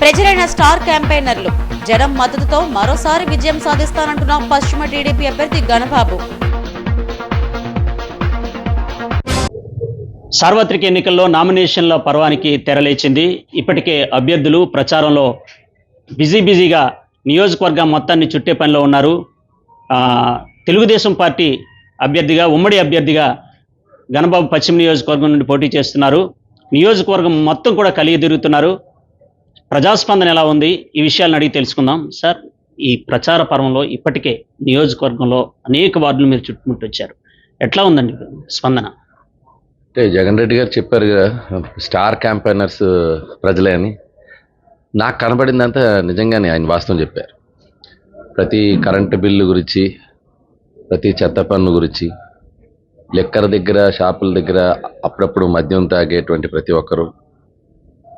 ప్రజలైన స్టార్ క్యాంపెయినర్లు జనం మద్దతుతో మరోసారి విజయం సాధిస్తానంటున్న పశ్చిమ టీడీపీ అభ్యర్థి గణబాబు సార్వత్రిక ఎన్నికల్లో నామినేషన్ల పర్వానికి తెరలేచింది. ఇప్పటికే అభ్యర్థులు ప్రచారంలో బిజీ బిజీగా నియోజకవర్గం మొత్తాన్ని చుట్టే పనిలో ఉన్నారు. తెలుగుదేశం పార్టీ అభ్యర్థిగా ఉమ్మడి అభ్యర్థిగా గణబాబు పశ్చిమ నియోజకవర్గం నుండి పోటీ చేస్తున్నారు. నియోజకవర్గం మొత్తం కూడా కలిగి తిరుగుతున్నారు ప్రజాస్పందన ఎలా ఉంది? ఈ విషయాలను అడిగి తెలుసుకుందాం. సార్ ఈ ప్రచార పర్వంలో ఇప్పటికే నియోజకవర్గంలో అనేక వార్డులు మీరు చుట్టుముట్టి వచ్చారు ఎట్లా ఉందండి స్పందన? అంటే జగన్ రెడ్డి గారు చెప్పారు కదా స్టార్ క్యాంపెయినర్స్ ప్రజలే అని. నాకు కనబడిందంతా నిజంగానే ఆయన వాస్తవం చెప్పారు. ప్రతి కరెంటు బిల్లు గురించి ప్రతి చెత్త పన్ను గురించి లెక్కర దగ్గర షాపుల దగ్గర అప్పుడప్పుడు మద్యం తాగేటువంటి ప్రతి ఒక్కరూ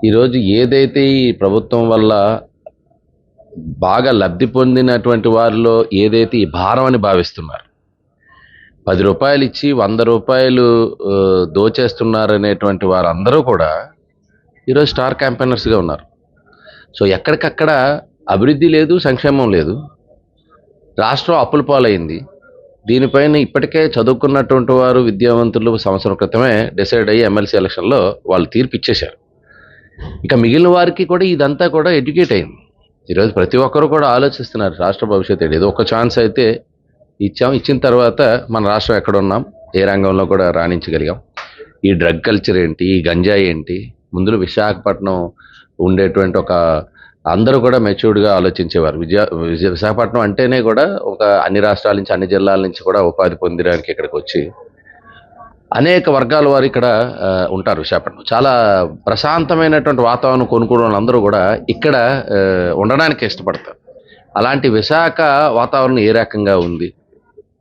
ఈరోజు ఏదైతే ఈ ప్రభుత్వం వల్ల బాగా లబ్ధి పొందినటువంటి వారిలో ఏదైతే ఈ భారం అని భావిస్తున్నారు పది రూపాయలు ఇచ్చి వంద రూపాయలు దోచేస్తున్నారనేటువంటి వారందరూ కూడా ఈరోజు స్టార్ క్యాంపెయినర్స్గా ఉన్నారు. సో ఎక్కడికక్కడ అభివృద్ధి లేదు సంక్షేమం లేదు. రాష్ట్రం అప్పుల పాలైంది. దీనిపైన ఇప్పటికే చదువుకున్నటువంటి వారు విద్యావంతులు సంవత్సరం క్రితమే డిసైడ్ అయ్యి ఎమ్మెల్సీ ఎలక్షన్లో వాళ్ళు తీర్పు ఇచ్చేశారు. ఇక మిగిలిన వారికి కూడా ఇదంతా కూడా ఎడ్యుకేట్ అయింది ఈరోజు ప్రతి ఒక్కరు కూడా ఆలోచిస్తున్నారు రాష్ట్ర భవిష్యత్తు ఏంటి? ఏదో ఒక ఛాన్స్ అయితే ఇచ్చాం ఇచ్చిన తర్వాత మన రాష్ట్రం ఎక్కడ ఉన్నాం ఏ రంగంలో కూడా రాణించగలిగాం. ఈ డ్రగ్ కల్చర్ ఏంటి ఈ గంజాయి ఏంటి ముందులో విశాఖపట్నం ఉండేటువంటి ఒక అందరూ కూడా మెచ్యూర్డ్గా ఆలోచించేవారు. విజయ విజయ విశాఖపట్నం అంటేనే కూడా ఒక అన్ని రాష్ట్రాల నుంచి అన్ని జిల్లాల నుంచి కూడా ఉపాధి పొందడానికి ఇక్కడికి వచ్చి అనేక వర్గాల వారు ఇక్కడ ఉంటారు విశాఖపట్నం. చాలా ప్రశాంతమైనటువంటి వాతావరణం కొనుక్కున్న వాళ్ళందరూ కూడా ఇక్కడ ఉండడానికి ఇష్టపడతారు. అలాంటి విశాఖ వాతావరణం ఏ రకంగా ఉంది?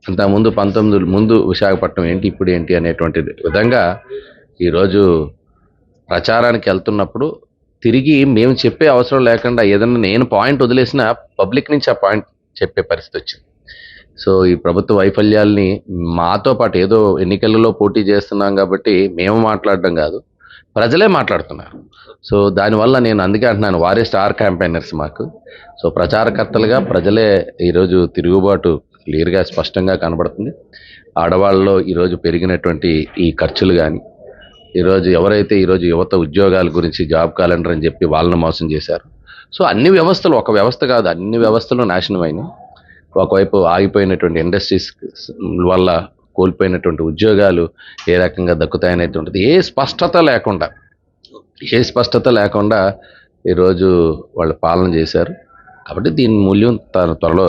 అంత ముందు పంతొమ్మిది ముందు విశాఖపట్నం ఏంటి ఇప్పుడు ఏంటి అనేటువంటి విధంగా ఈరోజు ప్రచారానికి వెళ్తున్నప్పుడు తిరిగి మేము చెప్పే అవసరం లేకుండా ఏదైనా నేను పాయింట్ వదిలేసిన పబ్లిక్ నుంచి ఆ పాయింట్ చెప్పే పరిస్థితి వచ్చింది. సో ఈ ప్రభుత్వ వైఫల్యాల్ని మాతో పాటు ఏదో ఎన్నికలలో పోటీ చేస్తున్నాం కాబట్టి మేము మాట్లాడడం కాదు ప్రజలే మాట్లాడుతున్నారు. సో దానివల్ల నేను అందుకే అంటున్నాను వారే స్టార్ క్యాంపెయినర్స్ మాకు. సో ప్రచారకర్తలుగా ప్రజలే ఈరోజు తిరుగుబాటు క్లియర్గా స్పష్టంగా కనబడుతుంది. ఆడవాళ్ళలో ఈరోజు పెరిగినటువంటి ఈ ఖర్చులు కానీ ఈరోజు ఎవరైతే ఈరోజు యువత ఉద్యోగాల గురించి జాబ్ క్యాలెండర్ అని చెప్పి వాళ్ళని మోసం చేశారు. సో అన్ని వ్యవస్థలు ఒక వ్యవస్థ కాదు అన్ని వ్యవస్థలు నాశనం ఒకవైపు ఆగిపోయినటువంటి ఇండస్ట్రీస్ వల్ల కోల్పోయినటువంటి ఉద్యోగాలు ఏ రకంగా దక్కుతాయనేటువంటిది ఏ స్పష్టత లేకుండా ఏ స్పష్టత లేకుండా ఈరోజు వాళ్ళు పాలన చేశారు. కాబట్టి దీని మూల్యం తన త్వరలో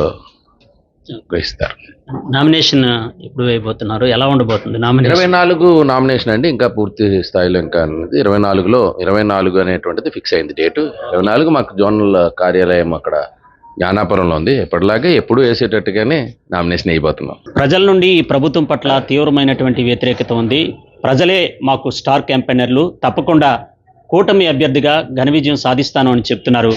గ్రహిస్తారు. నామినేషన్ ఎప్పుడు వేయబోతున్నారు ఎలా ఉండబోతుంది నామినేషన్? ఇరవై నాలుగు నామినేషన్ అండి ఇంకా పూర్తి స్థాయిలో ఇంకా అన్నది ఇరవై నాలుగులో ఇరవై నాలుగు అనేటువంటిది ఫిక్స్ అయింది డేటు. ఇరవై నాలుగు మాకు జోనల్ కార్యాలయం అక్కడ జ్ఞానాపురంలో ఉంది. ఎప్పటిలాగే ఎప్పుడు వేసేటట్టుగానే నామినేషన్ అయిపోతున్నాం ప్రజల నుండి ఈ ప్రభుత్వం పట్ల తీవ్రమైనటువంటి వ్యతిరేకత ఉంది. ప్రజలే మాకు స్టార్ క్యాంపెయినర్లు. తప్పకుండా కూటమి అభ్యర్థిగా ఘన విజయం సాధిస్తాను అని చెప్తున్నారు.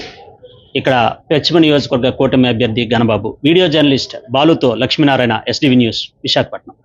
ఇక్కడ పశ్చిమ నియోజకవర్గ కూటమి అభ్యర్థి గణబాబు వీడియో జర్నలిస్ట్ బాలుతో లక్ష్మీనారాయణ ఎస్డివి న్యూస్ విశాఖపట్నం.